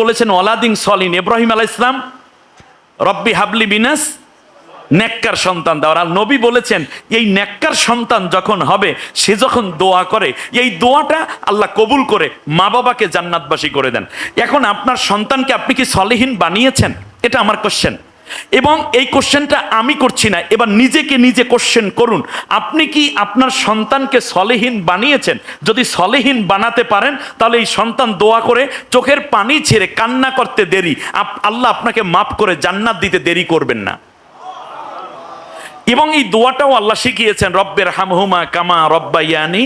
বলেছেন, ওয়ালাদিন সলিন, ইব্রাহিম আলাহ ইসলাম রব্বি হাবলি বিনাস নেককার সন্তান দেওয়ার। আর নবী বলেছেন, এই নেককার সন্তান যখন হবে, সে যখন দোয়া করে, এই দোয়াটা আল্লাহ কবুল করে, মা বাবাকে জান্নাতবাসী করে দেন। এখন আপনার সন্তানকে আপনি কি সলিহীন বানিয়েছেন? এটা আমার কোশ্চেন এবং এই কোশ্চেনটা আমি করছি না, এবার নিজেকে নিজে কোশ্চেন করুন। আপনি কি আপনার সন্তানকে সলেহীন বানিয়েছেন? যদি সলেহীন বানাতে পারেন, তাহলে এই সন্তান দোয়া করে চোখের পানি ছেড়ে কান্না করতে দেরি। আল্লাহ আপনাকে মাফ করে জান্নাত দিতে দেরি করবেন না। এবং এই দোয়াটাও আল্লাহ শিখিয়েছেন, রব্বের হামহুমা কামা রব্বাইয়ানি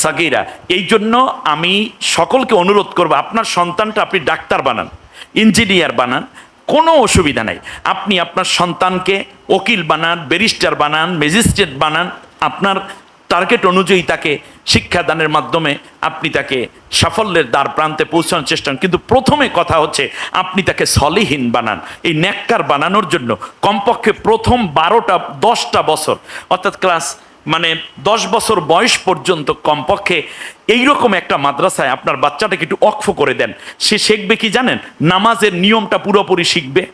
সাগিরা। এই জন্য আমি সকলকে অনুরোধ করব, আপনার সন্তানটা আপনি ডাক্তার বানান, ইঞ্জিনিয়ার বানান কোনো অসুবিধা নাই আপনি আপনার সন্তানকে ওকিল বানান, ব্যারিস্টার বানান, ম্যাজিস্ট্রেট বানান, আপনার টার্গেট অনুযায়ী তাকে শিক্ষাদানের মাধ্যমে আপনি তাকে সাফল্যের দ্বার প্রান্তে পৌঁছানোর চেষ্টা। কিন্তু প্রথমে কথা হচ্ছে, আপনি তাকে সলিহীন বানান এই নেককার বানানোর জন্য কমপক্ষে প্রথম বারোটা, দশটা বছর, অর্থাৎ ক্লাস মানে দশ বছর বয়স পর্যন্ত কমপক্ষে এইরকম একটা মাদ্রাসায় আপনার বাচ্চাটাকে একটু অক্ষ করে দেন। সে শিখবে কি জানেন? নামাজের নিয়মটা পুরোপুরি শিখবে।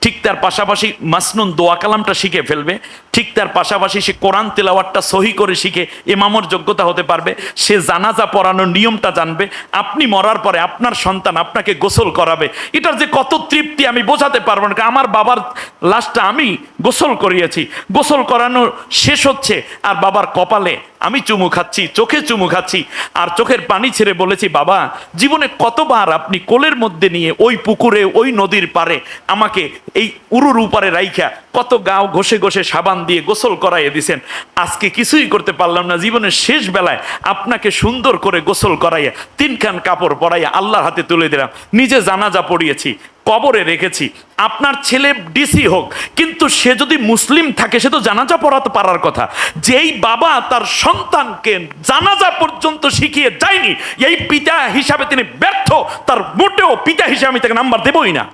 ঠিক তার পাশাপাশি মাসনুন দোয়া কালামটা শিখে ফেলবে। ঠিক তার পাশাপাশি সে কোরআন তেলাওয়াতটা সহি করে শিখে এমামর যোগ্যতা হতে পারবে। সে জানাজা পড়ানোর নিয়মটা জানবে। আপনি মরার পরে আপনার সন্তান আপনাকে গোসল করাবে। এটার যে কত তৃপ্তি আমি বোঝাতে পারব না। আমার বাবার লাশটা আমি গোসল করিয়েছি। গোসল করানো শেষ হচ্ছে আর বাবার কপালে আমি চুমু খাচ্ছি, চোখে চুমু খাচ্ছি, আর চোখের পানি ছেড়ে বলেছি, বাবা, জীবনে কতবার আপনি কোলের মধ্যে নিয়ে ওই পুকুরে, ওই নদীর পারে আমাকে এই উরুর উপারে রাইখা কত গাও ঘষে ঘষে সাবান দিয়ে গোসল করাইয়ে দিছেন। আজকে কিছুই করতে পারলাম না। জীবনের শেষ বেলায় আপনাকে সুন্দর করে গোসল করাইয়া তিনখান কাপড় পরাইয়া আল্লাহর হাতে তুলে দিলাম। নিজে জানাজা পড়িয়েছি। কবরে রেখেছি। আপনার ছেলে ডিসি হোক, কিন্তু সে যদি মুসলিম থাকে, সে তো জানাজা পড়াতে পারার কথা। যেই বাবা তার সন্তানকে জানাজা পর্যন্ত শিখিয়ে যায়নি, এই পিতা হিসাবে তিনি ব্যর্থ, তার মোটেও পিতা হিসাবে আমি তাকে নাম্বার দেবই না।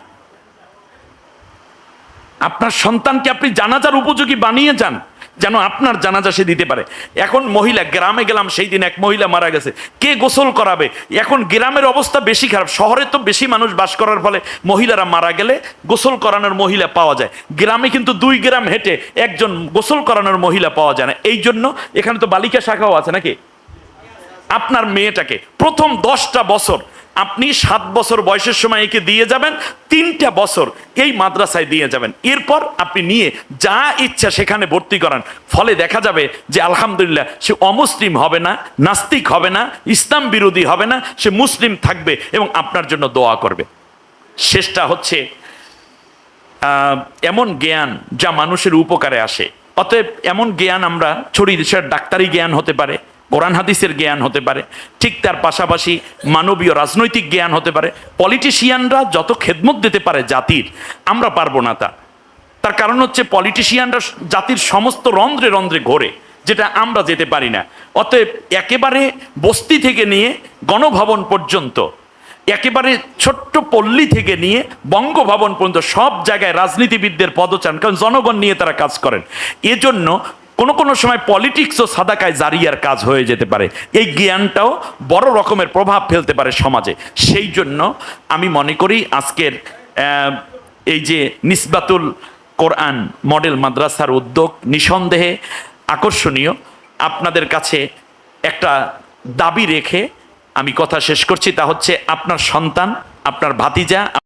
আপনার সন্তানকে আপনি জানাজার উপযোগী বানিয়ে যান। যেন আপনার জানাজা সে দিতে পারে। এখন মহিলা, গ্রামে গেলাম, সেই দিন এক মহিলা মারা গেছে। কে গোসল করাবে? এখন গ্রামের অবস্থা বেশি খারাপ। শহরে তো বেশি মানুষ বাস করার ফলে মহিলারা মারা গেলে গোসল করানোর মহিলা পাওয়া যায়। গ্রামে কিন্তু দুই গ্রাম হেঁটে একজন গোসল করানোর মহিলা পাওয়া যায় না। এই জন্য এখানে তো বালিকা শাখাও আছে নাকি? আপনার মেয়েটাকে প্রথম দশটা বছর আপনি সাত বছর বয়সের সময় একে দিয়ে যাবেন, তিনটা বছর এই মাদ্রাসায় দিয়ে যাবেন। এরপর আপনি নিয়ে যা ইচ্ছা সেখানে ভর্তি করান। ফলে দেখা যাবে যে আলহামদুলিল্লাহ সে অমুসলিম হবে না, নাস্তিক হবে না, ইসলাম বিরোধী হবে না, সে মুসলিম থাকবে এবং আপনার জন্য দোয়া করবে। শেষটা হচ্ছে এমন জ্ঞান যা মানুষের উপকারে আসে। অতএব এমন জ্ঞান আমরা, ছড়িয়ে সেটা ডাক্তারি জ্ঞান হতে পারে কোরআন হাদিসের জ্ঞান হতে পারে, ঠিক তার পাশাপাশি মানবীয় রাজনৈতিক জ্ঞান হতে পারে পলিটিশিয়ানরা যত খেদমত দিতে পারে জাতির, আমরা পারব না তা। তার কারণ হচ্ছে পলিটিশিয়ানরা জাতির সমস্ত রন্ধ্রে রন্ধ্রে ঘোরে, যেটা আমরা যেতে পারি না। অতএব একেবারে বস্তি থেকে নিয়ে গণভবন পর্যন্ত, একেবারে ছোট্ট পল্লী থেকে নিয়ে বঙ্গভবন পর্যন্ত সব জায়গায় রাজনীতিবিদদের পদচান কারণ জনগণ নিয়ে তারা কাজ করেন। এজন্য কোনো কোনো সময় পলিটিক্সও সাদাকায় জারিয়ার কাজ হয়ে যেতে পারে। এই জ্ঞানটাও বড় রকমের প্রভাব ফেলতে পারে সমাজে। সেই জন্য আমি মনে করি আজকের এই যে নিসবাতুল কোরআন মডেল মাদ্রাসার উদ্যোগ নিঃসন্দেহে আকর্ষণীয়। আপনাদের কাছে একটা দাবি রেখে আমি কথা শেষ করছি। তা হচ্ছে আপনার সন্তান, আপনার ভাতিজা